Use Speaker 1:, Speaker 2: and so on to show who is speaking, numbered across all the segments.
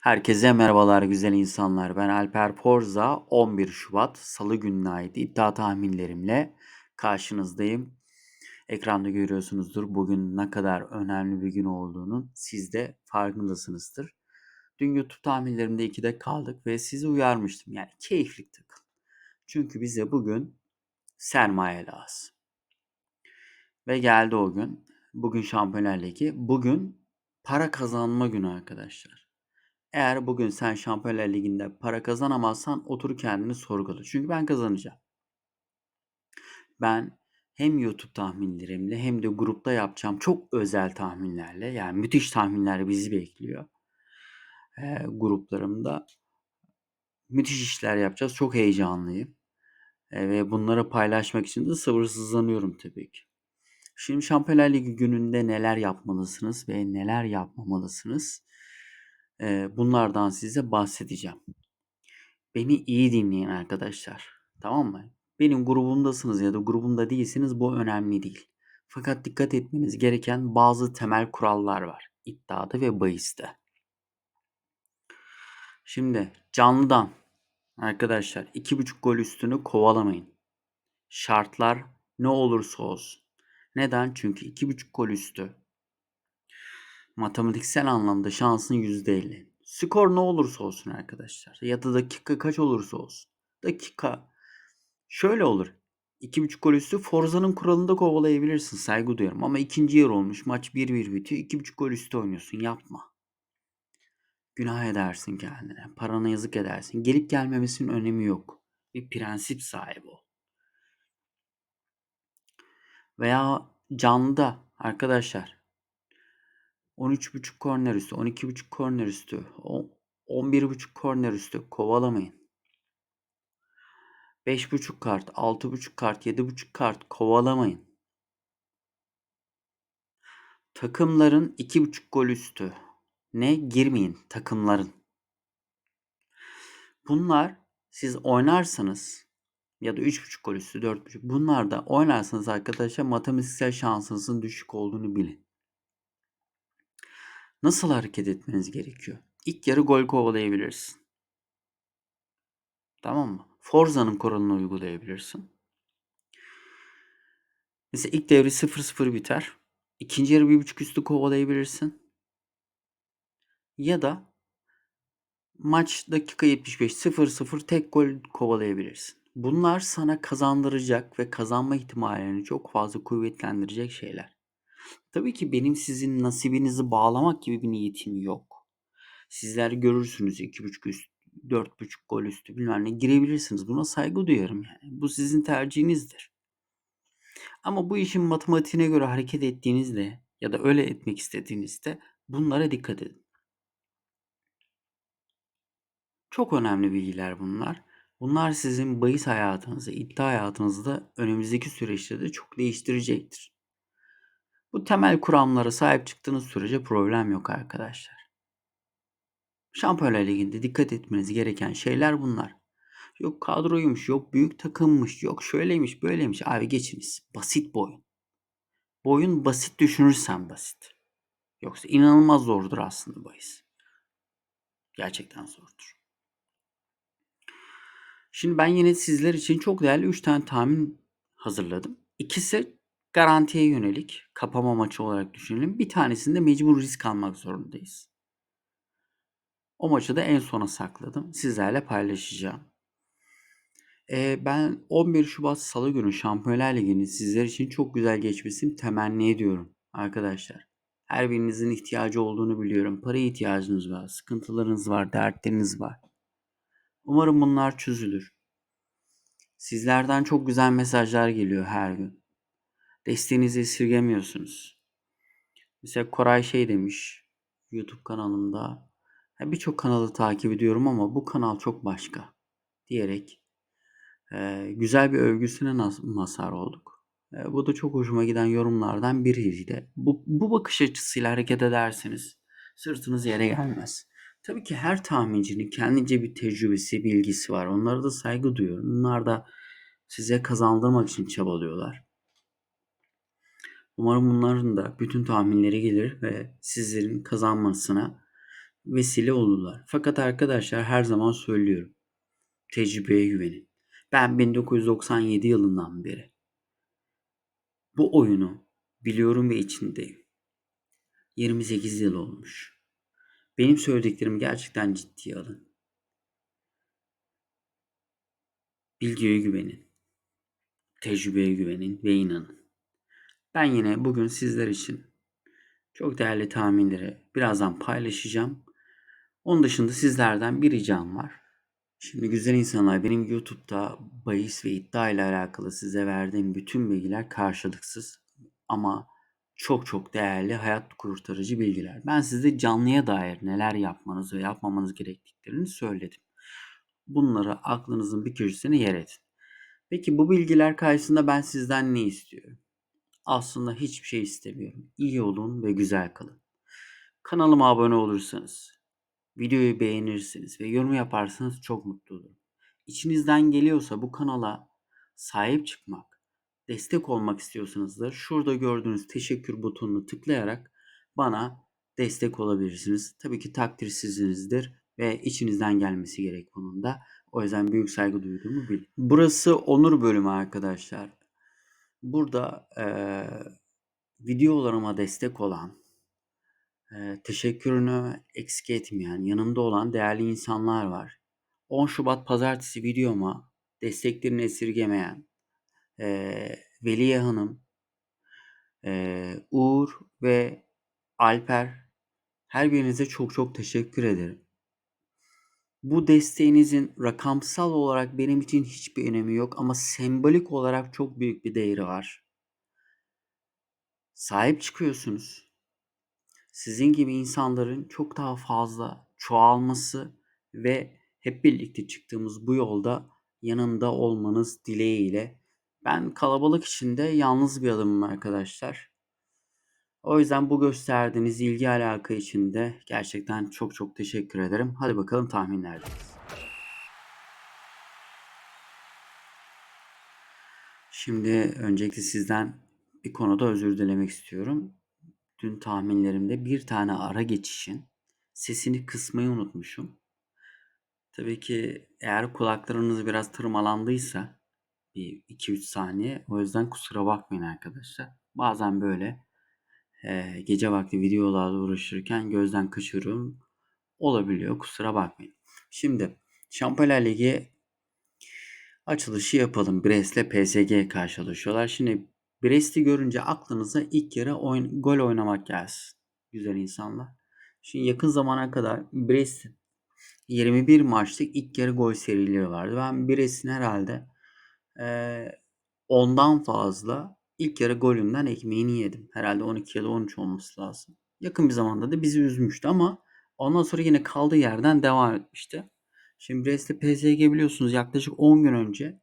Speaker 1: Herkese merhabalar güzel insanlar. Ben Alper Porza. 11 Şubat Salı gününe ait iddia tahminlerimle karşınızdayım. Ekranda görüyorsunuzdur bugün ne kadar önemli bir gün olduğunun siz de farkındasınızdır. Dün YouTube tahminlerimde 2'de kaldık ve sizi uyarmıştım. Yani keyiflik takın. Çünkü bize bugün sermaye lazım. Ve geldi o gün. Bugün Şampiyonlar Ligi. Bugün para kazanma günü arkadaşlar. Eğer bugün sen Şampiyonlar Ligi'nde para kazanamazsan otur kendini sorgula. Çünkü ben kazanacağım. Ben hem YouTube tahminlerimle hem de grupta yapacağım çok özel tahminlerle yani müthiş tahminler bizi bekliyor. Ee, gruplarımda müthiş işler yapacağız. Çok heyecanlıyım. Ee, ve bunları paylaşmak için de sabırsızlanıyorum tabii ki. Şimdi Şampiyonlar Ligi gününde neler yapmalısınız ve neler yapmamalısınız? Bunlardan size bahsedeceğim. Beni iyi dinleyin arkadaşlar. Tamam mı? Benim grubumdasınız ya da grubumda değilsiniz bu önemli değil. Fakat dikkat etmeniz gereken bazı temel kurallar var. iddiada ve bahiste. Şimdi canlıdan arkadaşlar 2.5 gol üstünü kovalamayın. Şartlar ne olursa olsun. Neden? Çünkü 2.5 gol üstü matematiksel anlamda şansın %50. Skor ne olursa olsun arkadaşlar. Ya da dakika kaç olursa olsun. Dakika şöyle olur. 2.5 gol üstü Forza'nın kuralında kovalayabilirsin. Saygı duyarım. Ama ikinci yer olmuş. Maç 1-1 bitiyor. 2.5 gol üstü oynuyorsun. Yapma. Günah edersin kendine. Parana yazık edersin. Gelip gelmemesinin önemi yok. Bir prensip sahibi ol. Veya canlıda arkadaşlar 13.5 korner üstü, 12.5 korner üstü, 11.5 korner üstü kovalamayın. 5.5 kart, 6.5 kart, 7.5 kart kovalamayın. Takımların 2.5 gol üstü ne girmeyin takımların. Bunlar siz oynarsanız ya da 3.5 gol üstü 4.5 bunlar da oynarsanız arkadaşlar matematiksel şansınızın düşük olduğunu bilin. Nasıl hareket etmeniz gerekiyor? İlk yarı gol kovalayabilirsin. Tamam mı? Forza'nın kuralını uygulayabilirsin. Mesela ilk devre 0-0 biter. İkinci yarı 1.5 üstü kovalayabilirsin. Ya da maç dakika 75 0-0 tek gol kovalayabilirsin. Bunlar sana kazandıracak ve kazanma ihtimallerini çok fazla kuvvetlendirecek şeyler. Tabii ki benim sizin nasibinizi bağlamak gibi bir niyetim yok. Sizler görürsünüz 2.5 üst, 4.5 gol üstü bilmem ne girebilirsiniz. Buna saygı duyarım yani. Bu sizin tercihinizdir. Ama bu işin matematiğine göre hareket ettiğinizde ya da öyle etmek istediğinizde bunlara dikkat edin. Çok önemli bilgiler bunlar. Bunlar sizin bahis hayatınızı, iddia hayatınızı da önümüzdeki süreçte de çok değiştirecektir. Bu temel kuramlara sahip çıktığınız sürece problem yok arkadaşlar. Şampiyonlar Ligi'nde dikkat etmeniz gereken şeyler bunlar. Yok kadroymuş, yok büyük takımmış, yok şöyleymiş, böyleymiş. Abi geçiniz. Basit bu oyun. Bu oyun basit düşünürsen basit. Yoksa inanılmaz zordur aslında bahis. Gerçekten zordur. Şimdi ben yine sizler için çok değerli 3 tane tahmin hazırladım. İkisi garantiye yönelik kapama maçı olarak düşünelim. Bir tanesinde mecbur risk almak zorundayız. O maçı da en sona sakladım. Sizlerle paylaşacağım. Ee, ben 11 Şubat Salı günü Şampiyonlar Ligi'nin sizler için çok güzel geçmesini temenni ediyorum arkadaşlar. Her birinizin ihtiyacı olduğunu biliyorum. Para ihtiyacınız var, sıkıntılarınız var, dertleriniz var. Umarım bunlar çözülür. Sizlerden çok güzel mesajlar geliyor her gün. Desteğinizi esirgemiyorsunuz. Mesela Koray şey demiş YouTube kanalımda. Birçok kanalı takip ediyorum ama bu kanal çok başka diyerek e, güzel bir övgüsüne mazhar olduk. E, bu da çok hoşuma giden yorumlardan biriydi. Bu, bu bakış açısıyla hareket ederseniz sırtınız yere gelmez. Tabii ki her tahmincinin kendince bir tecrübesi, bilgisi var. Onlara da saygı duyuyorum. Bunlar da size kazandırmak için çabalıyorlar. Umarım bunların da bütün tahminleri gelir ve sizlerin kazanmasına vesile olurlar. Fakat arkadaşlar her zaman söylüyorum. Tecrübeye güvenin. Ben 1997 yılından beri bu oyunu biliyorum ve içindeyim. 28 yıl olmuş. Benim söylediklerimi gerçekten ciddiye alın. Bilgiye güvenin. Tecrübeye güvenin ve inanın. Ben yine bugün sizler için çok değerli tahminleri birazdan paylaşacağım. Onun dışında sizlerden bir ricam var. Şimdi güzel insanlar benim YouTube'da bahis ve iddia ile alakalı size verdiğim bütün bilgiler karşılıksız ama çok çok değerli hayat kurtarıcı bilgiler. Ben size canlıya dair neler yapmanız ve yapmamanız gerektiklerini söyledim. Bunları aklınızın bir köşesine yer edin. Peki bu bilgiler karşısında ben sizden ne istiyorum? Aslında hiçbir şey istemiyorum. İyi olun ve güzel kalın. Kanalıma abone olursanız, videoyu beğenirsiniz ve yorum yaparsanız çok mutlu olurum. İçinizden geliyorsa bu kanala sahip çıkmak, destek olmak istiyorsanız da şurada gördüğünüz teşekkür butonunu tıklayarak bana destek olabilirsiniz. Tabii ki takdir sizinizdir ve içinizden gelmesi gerek bunun da. O yüzden büyük saygı duyduğumu bilin. Burası onur bölümü arkadaşlar. Burada eee videolarıma destek olan, eee, teşekkürünü eksik etmeyen, yanımda olan değerli insanlar var. 10 Şubat pazartesi videoma desteklerini esirgemeyen eee, Veliye Hanım, eee, Uğur ve Alper her birinize çok çok teşekkür ederim. Bu desteğinizin rakamsal olarak benim için hiçbir önemi yok ama sembolik olarak çok büyük bir değeri var. Sahip çıkıyorsunuz. Sizin gibi insanların çok daha fazla çoğalması ve hep birlikte çıktığımız bu yolda yanında olmanız dileğiyle. Ben kalabalık içinde yalnız bir adamım arkadaşlar. O yüzden bu gösterdiğiniz ilgi alaka için de gerçekten çok çok teşekkür ederim. Hadi bakalım tahminlerdeyiz. Şimdi öncelikle sizden bir konuda özür dilemek istiyorum. Dün tahminlerimde bir tane ara geçişin sesini kısmayı unutmuşum. Tabii ki eğer kulaklarınız biraz tırmalandıysa bir 2-3 saniye o yüzden kusura bakmayın arkadaşlar. Bazen böyle e, gece vakti videolarla uğraşırken gözden kaçırıyorum. Olabiliyor kusura bakmayın. Şimdi Şampiyonlar Ligi açılışı yapalım. Brest'le PSG karşılaşıyorlar. Şimdi Brest'i görünce aklınıza ilk yarı oyun, gol oynamak gelsin. Güzel insanlar. Şimdi yakın zamana kadar Brest 21 maçlık ilk yarı gol serileri vardı. Ben Brest'in herhalde e, ondan fazla ilk yarı golünden ekmeğini yedim. Herhalde 12 ya da 13 olması lazım. Yakın bir zamanda da bizi üzmüştü ama ondan sonra yine kaldığı yerden devam etmişti. Şimdi Brest'te PSG biliyorsunuz yaklaşık 10 gün önce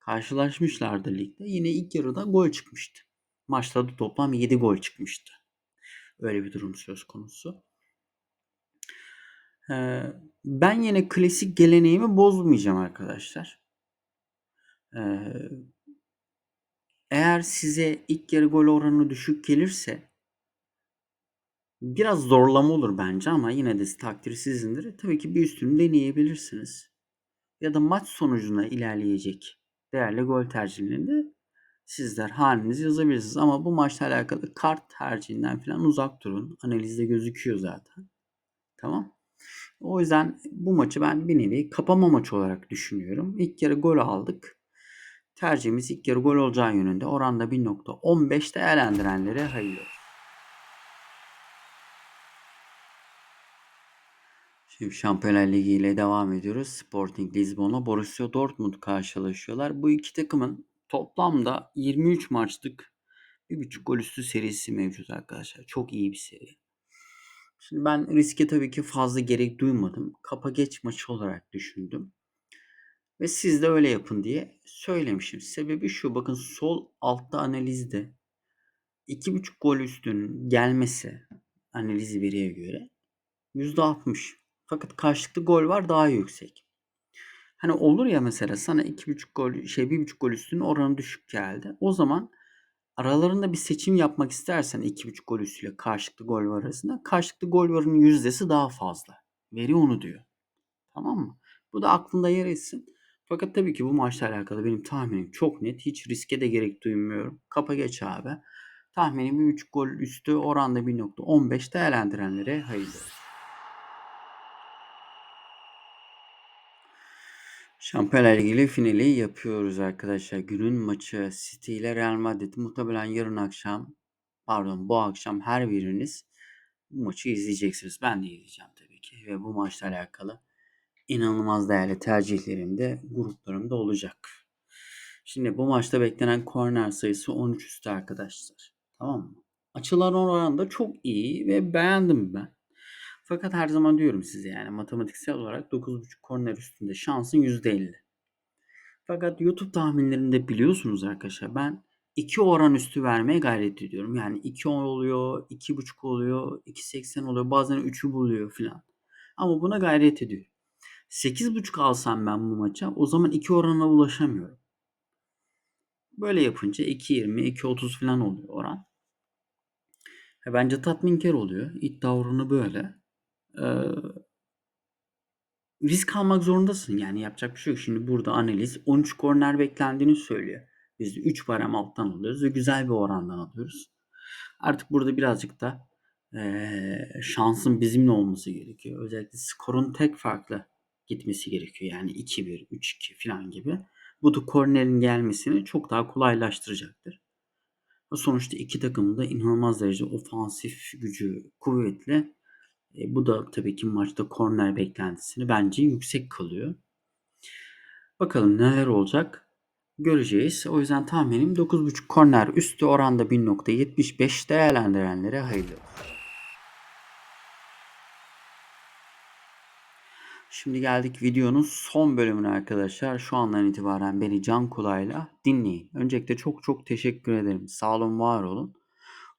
Speaker 1: karşılaşmışlardı ligde. Yine ilk yarıda gol çıkmıştı. Maçta da toplam 7 gol çıkmıştı. Öyle bir durum söz konusu. Ee, ben yine klasik geleneğimi bozmayacağım arkadaşlar. Ee, eğer size ilk yarı gol oranı düşük gelirse biraz zorlama olur bence ama yine de takdir sizindir. Tabii ki bir üstünü deneyebilirsiniz. Ya da maç sonucuna ilerleyecek değerli gol tercihlerinde sizler halinizi yazabilirsiniz. Ama bu maçla alakalı kart tercihinden falan uzak durun. Analizde gözüküyor zaten. Tamam. O yüzden bu maçı ben bir nevi kapama maçı olarak düşünüyorum. İlk yarı gol aldık. Tercihimiz ilk yarı gol olacağı yönünde. Oranda 1.15 değerlendirenlere hayırlı. Şimdi Şampiyonlar Ligi ile devam ediyoruz. Sporting Lisbon'la Borussia Dortmund karşılaşıyorlar. Bu iki takımın toplamda 23 maçlık bir buçuk gol üstü serisi mevcut arkadaşlar. Çok iyi bir seri. Şimdi ben riske tabii ki fazla gerek duymadım. Kapa geç maçı olarak düşündüm. Ve siz de öyle yapın diye söylemişim. Sebebi şu bakın sol altta analizde 2.5 gol üstünün gelmesi analiz veriye göre %60. Fakat karşılıklı gol var daha yüksek. Hani olur ya mesela sana 2.5 gol şey 1.5 gol üstünün oranı düşük geldi. O zaman Aralarında bir seçim yapmak istersen 2.5 gol üstüyle karşılıklı gol var arasında karşılıklı gol varın yüzdesi daha fazla. Veri onu diyor. Tamam mı? Bu da aklında yer etsin. Fakat tabii ki bu maçla alakalı benim tahminim çok net. Hiç riske de gerek duymuyorum. Kapa geç abi. Tahminim 3 gol üstü oranda 1.15 değerlendirenlere hayırlı. Şampiyonlar Ligi finali yapıyoruz arkadaşlar. Günün maçı City ile Real Madrid. Muhtemelen yarın akşam pardon bu akşam her biriniz bu maçı izleyeceksiniz. Ben de izleyeceğim tabii ki. Ve bu maçla alakalı inanılmaz değerli tercihlerim de gruplarımda olacak. Şimdi bu maçta beklenen korner sayısı 13 üstü arkadaşlar. Tamam mı? Açılan oranında çok iyi ve beğendim ben. Fakat her zaman diyorum size yani matematiksel olarak 9.5 korner üstünde şansın %50. Fakat YouTube tahminlerinde biliyorsunuz arkadaşlar ben 2 oran üstü vermeye gayret ediyorum. Yani 2 oluyor, 2.5 oluyor, 2.80 oluyor, bazen 3'ü buluyor filan. Ama buna gayret ediyorum. 8.5 alsam ben bu maça o zaman 2 orana ulaşamıyorum. Böyle yapınca 2.20, 2.30 falan oluyor oran. E bence tatminkar oluyor. İddia oranı böyle. Ee, risk almak zorundasın. Yani yapacak bir şey yok. Şimdi burada analiz 13 korner beklendiğini söylüyor. Biz de 3 barem alttan alıyoruz ve güzel bir orandan alıyoruz. Artık burada birazcık da ee, şansın bizimle olması gerekiyor. Özellikle skorun tek farklı gitmesi gerekiyor. Yani 2-1, 3-2 falan gibi. Bu da kornerin gelmesini çok daha kolaylaştıracaktır. Sonuçta iki takım da inanılmaz derecede ofansif gücü kuvvetli. E, bu da tabii ki maçta korner beklentisini bence yüksek kılıyor. Bakalım neler olacak göreceğiz. O yüzden tahminim 9.5 korner üstü oranda 1.75 değerlendirenlere hayırlı olsun. Şimdi geldik videonun son bölümüne arkadaşlar. Şu andan itibaren beni can kulağıyla dinleyin. Öncelikle çok çok teşekkür ederim. Sağ olun, var olun.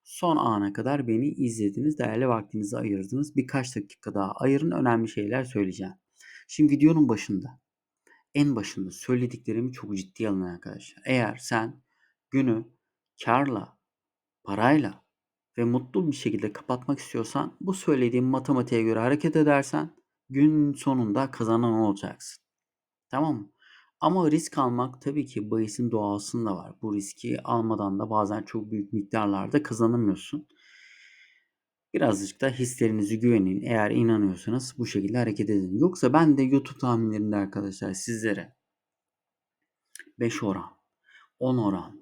Speaker 1: Son ana kadar beni izlediniz, değerli vaktinizi ayırdınız. Birkaç dakika daha ayırın, önemli şeyler söyleyeceğim. Şimdi videonun başında, en başında söylediklerimi çok ciddiye alın arkadaşlar. Eğer sen günü karla, parayla ve mutlu bir şekilde kapatmak istiyorsan bu söylediğim matematiğe göre hareket edersen gün sonunda kazanan olacaksın. Tamam mı? Ama risk almak tabii ki bahisin doğasında var. Bu riski almadan da bazen çok büyük miktarlarda kazanamıyorsun. Birazcık da hislerinizi güvenin. Eğer inanıyorsanız bu şekilde hareket edin. Yoksa ben de YouTube tahminlerinde arkadaşlar sizlere 5 oran, 10 oran,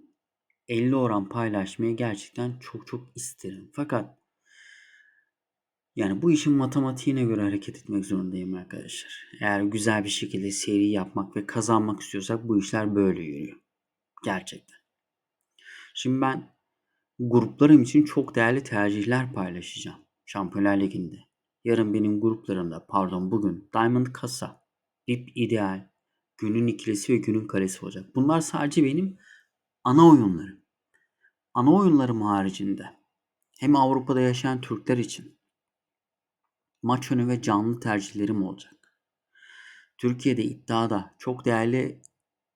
Speaker 1: 50 oran paylaşmayı gerçekten çok çok isterim. Fakat yani bu işin matematiğine göre hareket etmek zorundayım arkadaşlar. Eğer güzel bir şekilde seri yapmak ve kazanmak istiyorsak bu işler böyle yürüyor. Gerçekten. Şimdi ben gruplarım için çok değerli tercihler paylaşacağım. Şampiyonlar Ligi'nde. Yarın benim gruplarımda, pardon bugün Diamond Kasa, VIP İdeal, Günün ikilisi ve Günün Kalesi olacak. Bunlar sadece benim ana oyunlarım. Ana oyunlarım haricinde hem Avrupa'da yaşayan Türkler için maç önü ve canlı tercihlerim olacak. Türkiye'de iddiada çok değerli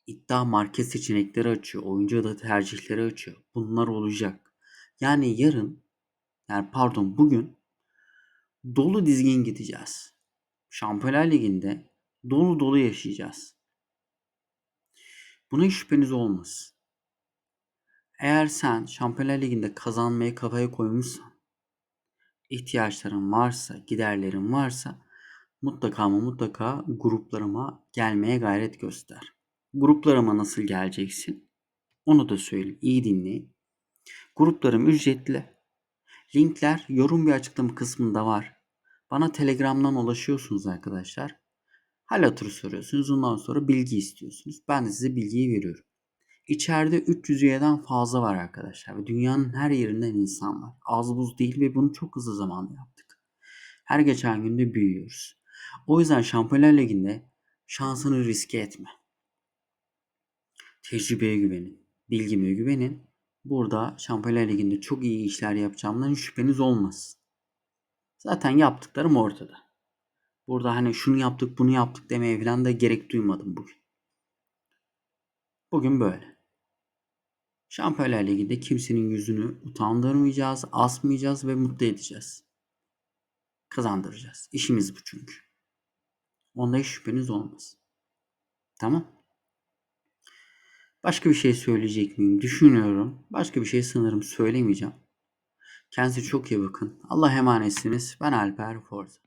Speaker 1: iddia market seçenekleri açıyor. Oyuncu da tercihleri açıyor. Bunlar olacak. Yani yarın yani pardon bugün dolu dizgin gideceğiz. Şampiyonlar Ligi'nde dolu dolu yaşayacağız. Buna hiç şüpheniz olmasın. Eğer sen Şampiyonlar Ligi'nde kazanmayı kafaya koymuşsan ihtiyaçların varsa, giderlerin varsa mutlaka ama mutlaka gruplarıma gelmeye gayret göster. Gruplarıma nasıl geleceksin? Onu da söyleyeyim. İyi dinleyin. Gruplarım ücretli. Linkler yorum ve açıklama kısmında var. Bana Telegram'dan ulaşıyorsunuz arkadaşlar. Hal hatırı soruyorsunuz. Ondan sonra bilgi istiyorsunuz. Ben de size bilgiyi veriyorum. İçeride 300 üyeden fazla var arkadaşlar. Ve dünyanın her yerinden insan var. Az buz değil ve bunu çok hızlı zamanda yaptık. Her geçen günde büyüyoruz. O yüzden Şampiyonlar Ligi'nde şansını riske etme. Tecrübeye güvenin. Bilgime güvenin. Burada Şampiyonlar Ligi'nde çok iyi işler yapacağımdan şüpheniz olmaz. Zaten yaptıklarım ortada. Burada hani şunu yaptık bunu yaptık demeye falan da gerek duymadım bugün. Bugün böyle. Şampiyonlar Ligi'nde kimsenin yüzünü utandırmayacağız, asmayacağız ve mutlu edeceğiz. Kazandıracağız. İşimiz bu çünkü. Onda hiç şüpheniz olmaz. Tamam. Başka bir şey söyleyecek miyim? Düşünüyorum. Başka bir şey sanırım söylemeyeceğim. Kendinize çok iyi bakın. Allah emanetsiniz. Ben Alper Forza.